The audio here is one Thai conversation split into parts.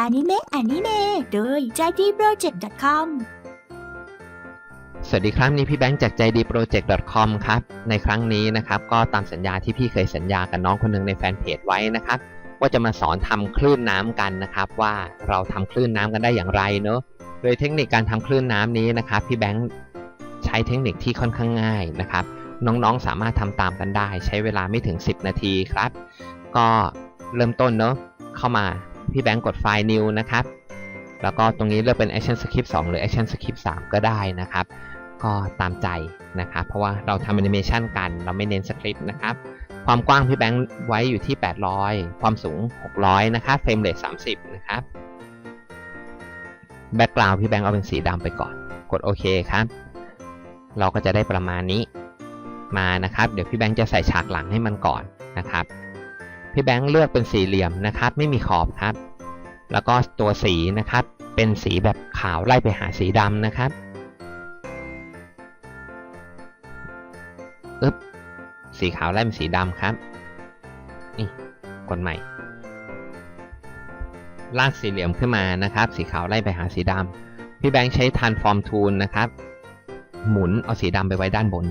อนิเมะอนิเมะโดย j d p r o j e c t c o m สวัสดีครับนี่พี่แบงค์จากใจดีโปรเจกต์ .com ครับ ในครั้งนี้นะครับ ก็ตามสัญญาที่พี่เคยสัญญากับน้องคนหนึ่งในแฟนเพจไว้นะครับ ว่าจะมาสอนทำคลื่นน้ำกันนะครับ ว่าเราทำคลื่นน้ำกันได้อย่างไรเนอะโดยเทคนิคการทำคลื่นน้ำนี้นะครับ พี่แบงค์ใช้เทคนิคที่ค่อนข้างง่ายนะครับ น้องๆสามารถทำตามกันได้ ใช้เวลาไม่ถึง 10 นาทีครับ ก็เริ่มต้นเนอะเข้ามา พี่แบงค์กดไฟล์ new นะครับ แล้วก็ตรงนี้เลือกเป็น action script 2 หรือ action script 3 ก็ได้นะครับ ก็ตามใจนะครับ เพราะว่าเราทำแอนิเมชันกัน เราไม่เน้นสคริปต์นะครับ ความกว้างพี่แบงค์ไว้อยู่ที่ 800 ความสูง 600 นะครับ เฟรมเรท30 นะครับ แบ็กกราวด์พี่แบงค์เอาเป็นสีดำไปก่อน กดโอเคครับ เราก็จะได้ประมาณนี้มานะครับ เดี๋ยวพี่แบงค์จะใส่ฉากหลังให้มันก่อนนะครับ พี่แบงค์เลือกเป็นสี่เหลี่ยมนะครับ ไม่มีขอบครับ แล้วก็ตัวสีนะครับ เป็นสีแบบขาวไล่ไปหาสีดำนะครับอึ๊บสีขาวไล่เป็นสีดำครับนี่กดใหม่ ลากสี่เหลี่ยมขึ้นมานะครับ สีขาวไล่ไปหาสีดำพี่แบงค์ใช้ transform tool นะครับ หมุนเอาสีดำไปไว้ด้านบน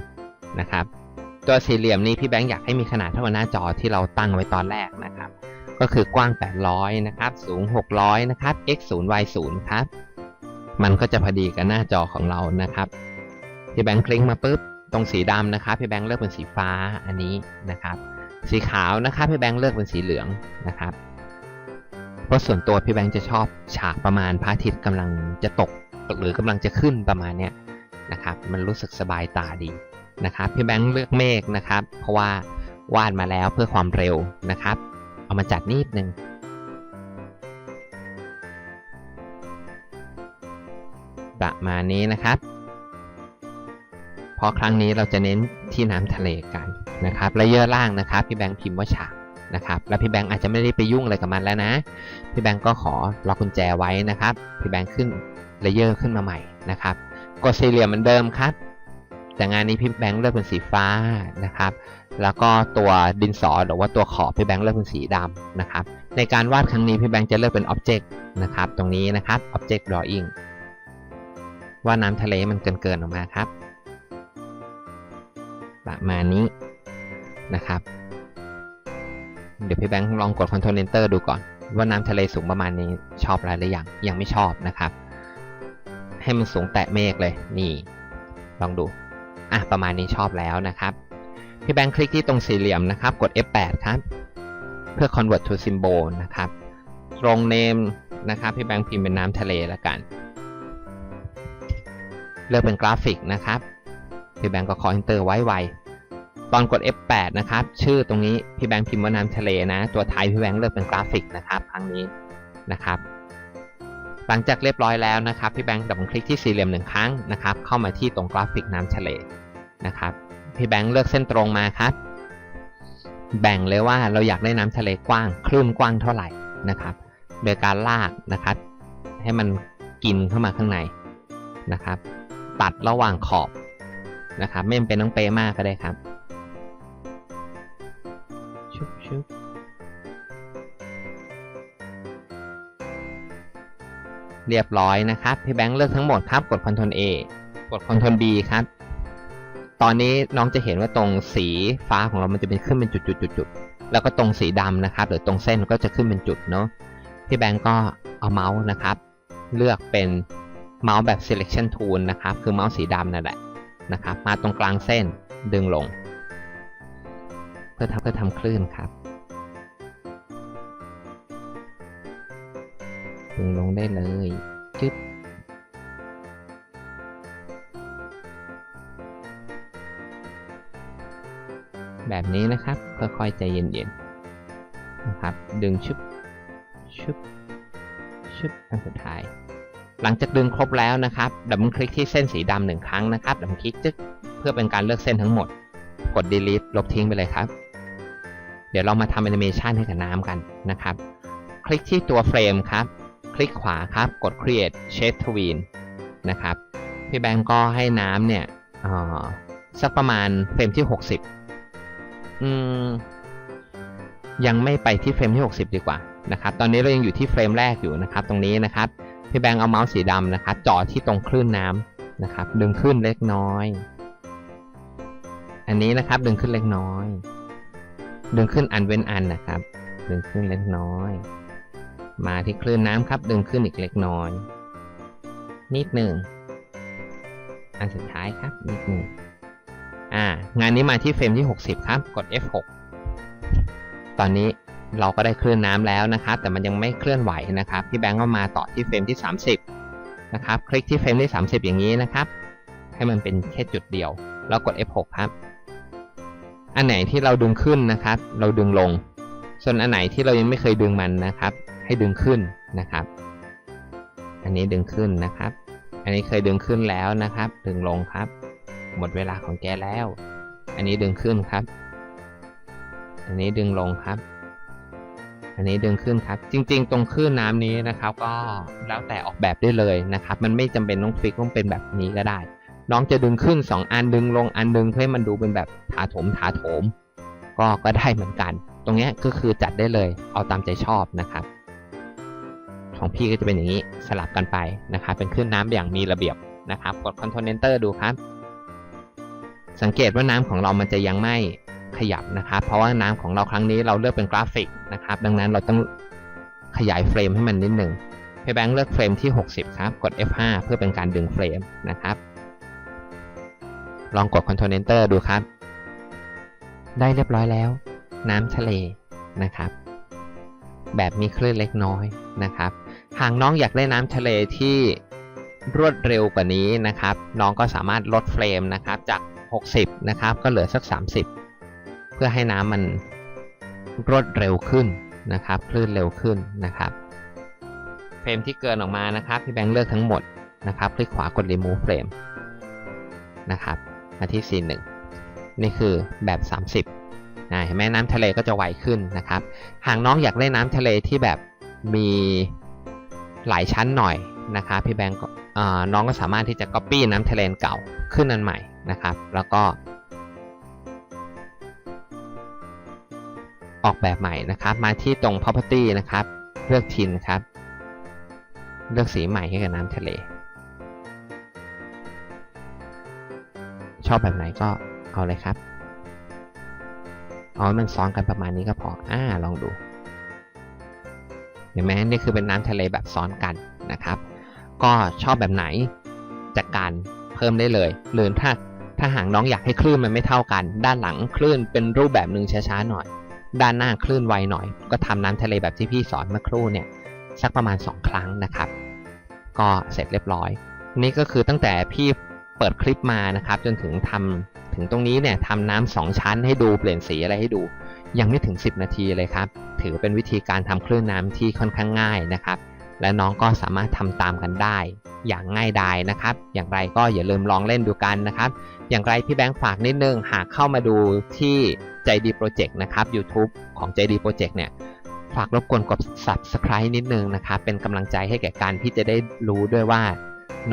นะครับ ตัวสี่เหลี่ยมนี้พี่แบงค์อยากให้มีขนาดเท่ากับหน้าจอที่เราตั้งไว้ตอนแรกนะครับ ก็คือกว้าง 800 นะครับ สูง 600 นะครับ x 0 y 0ครับ มันก็จะพอดีกับหน้าจอของเรานะครับ พี่แบงค์คลิกมาปุ๊บ ตรงสีดำนะครับ พี่แบงค์เลือกเป็นสีฟ้าอันนี้นะครับ สีขาวนะครับ พี่แบงค์เลือกเป็นสีเหลืองนะครับ เพราะส่วนตัวพี่แบงค์จะชอบฉากประมาณพระอาทิตย์กำลังจะตกหรือกำลังจะขึ้นประมาณเนี้ยนะครับ มันรู้สึกสบายตาดี นะครับพี่แบงค์เลือกเมฆนะครับ เพราะว่าวาดมาแล้วเพื่อความเร็วนะครับ เอามาจัดนิดนึงประมาณนี้นะครับ เพราะครั้งนี้เราจะเน้นที่น้ำทะเลกันนะครับ และเยอะล่างนะครับพี่แบงค์พิมพ์ว่าฉากนะครับ แล้วพี่แบงค์อาจจะไม่ได้ไปยุ่งอะไรกับมันแล้วนะ พี่แบงค์ก็ขอล็อกกุญแจไว้นะครับ พี่แบงค์ขึ้นเลเยอร์ขึ้นมาใหม่นะครับกดสี่เหลี่ยมเหมือนเดิมครับ แต่งานนี้พี่แบงค์เลือกเป็นสีฟ้านะครับ แล้วก็ตัวดินสอหรือว่าตัวขอบพี่แบงค์เลือกเป็นสีดำนะครับ ในการวาดครั้งนี้พี่แบงค์จะเลือกเป็น Object นะครับ ตรงนี้นะครับ Object Drawing ว่าดน้ำทะเลมันเกินเกินออกมาครับ ประมาณนี้นะครับ เดี๋ยวพี่แบงค์ลองกด Ctrl Enter ดูก่อน ว่าน้ำทะเลสูงประมาณนี้ชอบอะไรหรือยังยังไม่ชอบนะครับ ให้มันสูงแตะเมฆเลยนี่ ลองดู อะประมาณนี้ชอบแล้วนะครับพี่แบงค์คลิกที่ตรงสี่เหลี่ยมนะครับ กด F8 ครับ เพื่อ convert to symbol นะครับตรง name นะครับพี่แบงค์พิมพ์เป็นน้ำทะเลแล้วกัน เลือกเป็นกราฟิกนะครับพี่แบงค์ก็ขอ enter ไว้ไวตอนกด F8 นะครับ ชื่อตรงนี้พี่แบงค์พิมพ์ว่าน้ำทะเลนะ ตัวท้ายพี่แบงค์เลือกเป็นกราฟิกนะครับ ครั้งนี้นะครับ หลังจากเรียบร้อยแล้วนะครับพี่แบงค์ดับคลิกที่สี่เหลี่ยมหนึ่งครั้งนะครับ เข้ามาที่ตรงกราฟิกน้ำทะเล นะครับพี่แบงค์เลือกเส้นตรงมาครับ แบ่งเลยว่าเราอยากได้น้ำทะเลกว้าง คลื่นกว้างเท่าไหร่นะครับ โดยการลากนะครับ ให้มันกินเข้ามาข้างในนะครับ ตัดระหว่างขอบนะครับ ไม่จำเป็นต้องเป๊ะมากก็ได้ครับชุบชุบเรียบร้อยนะครับพี่แบงค์เลือกทั้งหมดครับ กด Ctrl A กด Ctrl B ครับ ตอนนี้น้องจะเห็นว่าตรงสีฟ้าของเรามันจะเป็นขึ้นเป็นจุดๆๆแล้วก็ตรงสีดำนะครับหรือตรงเส้นก็จะขึ้นเป็นจุดเนาะพี่แบงก์ก็เอาเมาส์นะครับ เลือกเป็นเมาส์แบบ selection tool นะครับ คือเมาส์สีดำนั่นแหละนะครับ มาตรงกลางเส้นดึงลง เพื่อทำเพื่อทำคลื่นครับ ดึงลงได้เลยจึ๊บ แบบนี้นะครับ ค่อยๆใจเย็นๆนะครับ ดึงชุบชุบชุบอันสุดท้าย หลังจากดึงครบแล้วนะครับดับเบิลคลิกที่เส้นสีดำหนึ่งครั้งนะครับดับเบิลคลิกจึ๊กเพื่อเป็นการเลือกเส้นทั้งหมด กด delete ลบทิ้งไปเลยครับ เดี๋ยวเรามาทำแอนิเมชันให้กับน้ำกันนะครับ คลิกที่ตัวเฟรมครับ คลิกขวาครับ กด create shape tween นะครับ พี่แบงก์ก็ให้น้ำเนี่ยอ่อสักประมาณเฟรมที่ 60 อืม ยังไม่ไปที่เฟรมที่ 60 ดีกว่านะครับ ตอนนี้เรายังอยู่ที่เฟรมแรกอยู่นะครับ ตรงนี้นะครับ พี่แบงค์เอาเมาส์สีดำนะครับจ่อที่ตรงคลื่นน้ำนะครับ ดึงขึ้นเล็กน้อย อันนี้นะครับ ดึงขึ้นเล็กน้อย ดึงขึ้นอันเว้นอันนะครับ ดึงขึ้นเล็กน้อย มาที่คลื่นน้ำครับ ดึงขึ้นอีกเล็กน้อย นิดหนึ่งอันสุดท้ายครับนิดหนึ่ง อ่างานนี้มาที่เฟรมที่ 60 ครับ กด F6 ตอนนี้เราก็ได้เคลื่อนน้ำแล้วนะครับ แต่มันยังไม่เคลื่อนไหวนะครับ พี่แบงก์ก็มาต่อที่เฟรมที่ 30 นะครับ คลิกที่เฟรมที่ 30 อย่างนี้นะครับ ให้มันเป็นแค่จุดเดียว แล้วกด F6 ครับ อันไหนที่เราดึงขึ้นนะครับ เราดึงลง ส่วนอันไหนที่เรายังไม่เคยดึงมันนะครับ ให้ดึงขึ้นนะครับ อันนี้ดึงขึ้นนะครับ อันนี้เคยดึงขึ้นแล้วนะครับ ดึงลงครับ หมดเวลาของแกแล้ว อันนี้ดึงขึ้นครับ อันนี้ดึงลงครับ อันนี้ดึงขึ้นครับ จริง ๆ ตรงคลื่นน้ำนี้นะครับ ก็แล้วแต่ออกแบบได้เลยนะครับ มันไม่จำเป็นต้องฟิกต้องเป็นแบบนี้ก็ได้ น้องจะดึงขึ้น 2 อันดึงลงอันดึงเพื่อให้มันดูเป็นแบบถาโถมถาโถม ก็ก็ได้เหมือนกัน ตรงเนี้ยก็คือจัดได้เลย เอาตามใจชอบนะครับ ของพี่ก็จะเป็นอย่างนี้สลับกันไปนะครับ เป็นคลื่นน้ำอย่างมีระเบียบนะครับ กด Ctrl Enter ดูครับ สังเกตว่าน้ำของเรามันจะยังไม่ขยับนะครับ เพราะว่าน้ำของเราครั้งนี้เราเลือกเป็นกราฟิกนะครับ ดังนั้นเราต้องขยายเฟรมให้มันนิดหนึ่งเพี่แบงค์เลือกเฟรมที่ 60 ครับ กด F5 เพื่อเป็นการดึงเฟรมนะครับ ลองกด Ctrl Enter ดูครับ ได้เรียบร้อยแล้ว น้ำทะเลนะครับ แบบมีคลื่นเล็กน้อยนะครับ หากน้องอยากได้น้ำทะเลที่รวดเร็วกว่านี้นะครับ น้องก็สามารถลดเฟรมนะครับ จาก 60 นะครับ ก็เหลือสัก 30 เพื่อให้น้ำมันรวดเร็วขึ้นนะครับ คลื่นเร็วขึ้นนะครับ เฟรมที่เกินออกมานะครับพี่แบงค์เลือกทั้งหมดนะครับ คลิกขวากด remove frame นะครับ มาที่ C1 นี่คือแบบ 30นะเห็นไหมน้ำทะเลก็จะไวขึ้นนะครับ หากน้องอยากได้น้ำทะเลที่แบบมีหลายชั้นหน่อยนะครับพี่แบงก์ก็ น้องก็สามารถที่จะ Copy น้ำทะเลเก่าขึ้นอันใหม่นะครับ แล้วก็ ออกแบบใหม่นะครับ มาที่ตรง property นะครับ เลือกทินครับ เลือกสีใหม่ให้กับน้ำทะเล ชอบแบบไหนก็เอาเลยครับเอาให้มันซ้อนกันประมาณนี้ก็พอ อ่า ลองดู เห็นไหมนี่คือเป็นน้ำทะเลแบบซ้อนกันนะครับ ก็ชอบแบบไหน จัดการเพิ่มได้เลย หรือถ้าถ้าหากน้องอยากให้คลื่นมันไม่เท่ากัน ด้านหลังคลื่นเป็นรูปแบบหนึ่งช้าๆหน่อย ด้านหน้าคลื่นไวหน่อย ก็ทำน้ำทะเลแบบที่พี่สอนเมื่อครู่เนี่ยสักประมาณ 2 ครั้งนะครับ ก็เสร็จเรียบร้อย นี่ก็คือตั้งแต่พี่เปิดคลิปมานะครับ จนถึงทำถึงตรงนี้เนี่ยทำน้ำสองชั้นให้ดูเปลี่ยนสีอะไรให้ดู ยังไม่ถึง 10 นาทีเลยครับ ถือเป็นวิธีการทำคลื่นน้ำที่ค่อนข้างง่ายนะครับ และน้องก็สามารถทำตามกันได้ อย่างง่ายดายนะครับ อย่างไรก็อย่าลืมลองเล่นดูกันนะครับ อย่างไรพี่แบงค์ฝากนิดนึง หากเข้ามาดูที่ใจดีโปรเจกต์นะครับ YouTube ของใจดีโปรเจกต์เนี่ยฝากรบกวนกด subscribe นิดนึงนะครับ เป็นกำลังใจให้แก่การที่จะได้รู้ด้วยว่า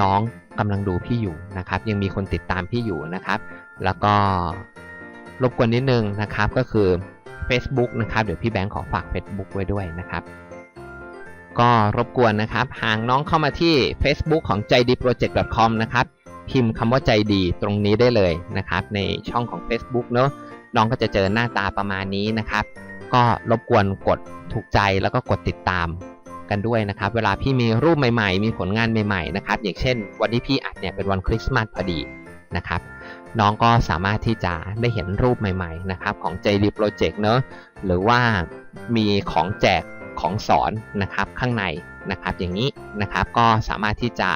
น้องกำลังดูพี่อยู่นะครับ ยังมีคนติดตามพี่อยู่นะครับ แล้วก็รบกวนนิดนึงนะครับก็คือ Facebook นะครับ เดี๋ยวพี่แบงค์ขอฝาก Facebook ไว้ด้วยนะครับ ก็รบกวนนะครับ หากน้องเข้ามาที่ Facebook ของใจดี project.com นะครับ พิมพ์คำว่าใจดีตรงนี้ได้เลยนะครับ ในช่องของ Facebook เนอะน้องก็จะเจอหน้าตาประมาณนี้นะครับ ก็รบกวนกดถูกใจแล้วก็กดติดตามกันด้วยนะครับ เวลาพี่มีรูปใหม่ๆ มีผลงานใหม่ๆนะครับ อย่างเช่น วันที่พี่อัดเนี่ยเป็นวันคริสต์มาสพอดีนะครับน้องก็สามารถที่จะได้เห็นรูปใหม่ๆนะครับของ JD Project เนอะหรือว่ามีของแจก ของสอนนะครับข้างในนะครับ อย่างนี้นะครับก็สามารถที่จะ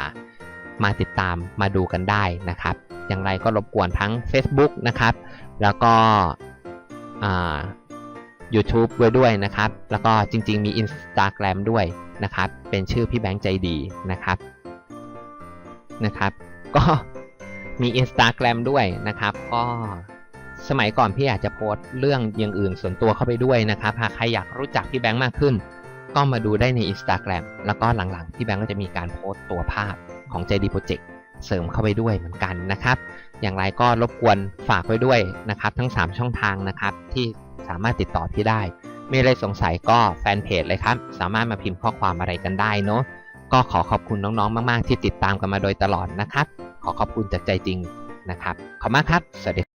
มาติดตามมาดูกันได้นะครับ อย่างไรก็รบกวนทั้ง Facebook นะครับ แล้วก็อ่า YouTube ไว้ด้วยนะครับ แล้วก็จริง ๆ มี Instagram ด้วยนะครับ เป็นชื่อพี่แบงค์ใจดีนะครับนะครับ ก็มี Instagram ด้วยนะครับ ก็ สมัยก่อนพี่อาจจะโพสต์เรื่องอย่างอื่นส่วนตัวเข้าไปด้วยนะครับหากใครอยากรู้จักพี่แบงค์มากขึ้น ก็มาดูได้ใน Instagram แล้วก็หลังๆพี่แบงค์ก็จะมีการโพสต์ตัวภาพของ JD Project เสริมเข้าไปด้วยเหมือนกันนะครับ อย่างไรก็รบกวนฝากไว้ด้วยนะครับ ทั้ง 3 ช่องทางนะครับที่สามารถติดต่อพี่ได้ มีอะไรสงสัยก็แฟนเพจเลยครับ สามารถมาพิมพ์ข้อความอะไรกันได้เนาะก็ขอขอบคุณน้องๆ มาก ๆ ที่ติดตามกันมาโดยตลอดนะครับ ขอขอบคุณจากใจจริงนะครับ ขอบคุณมากครับ สวัสดี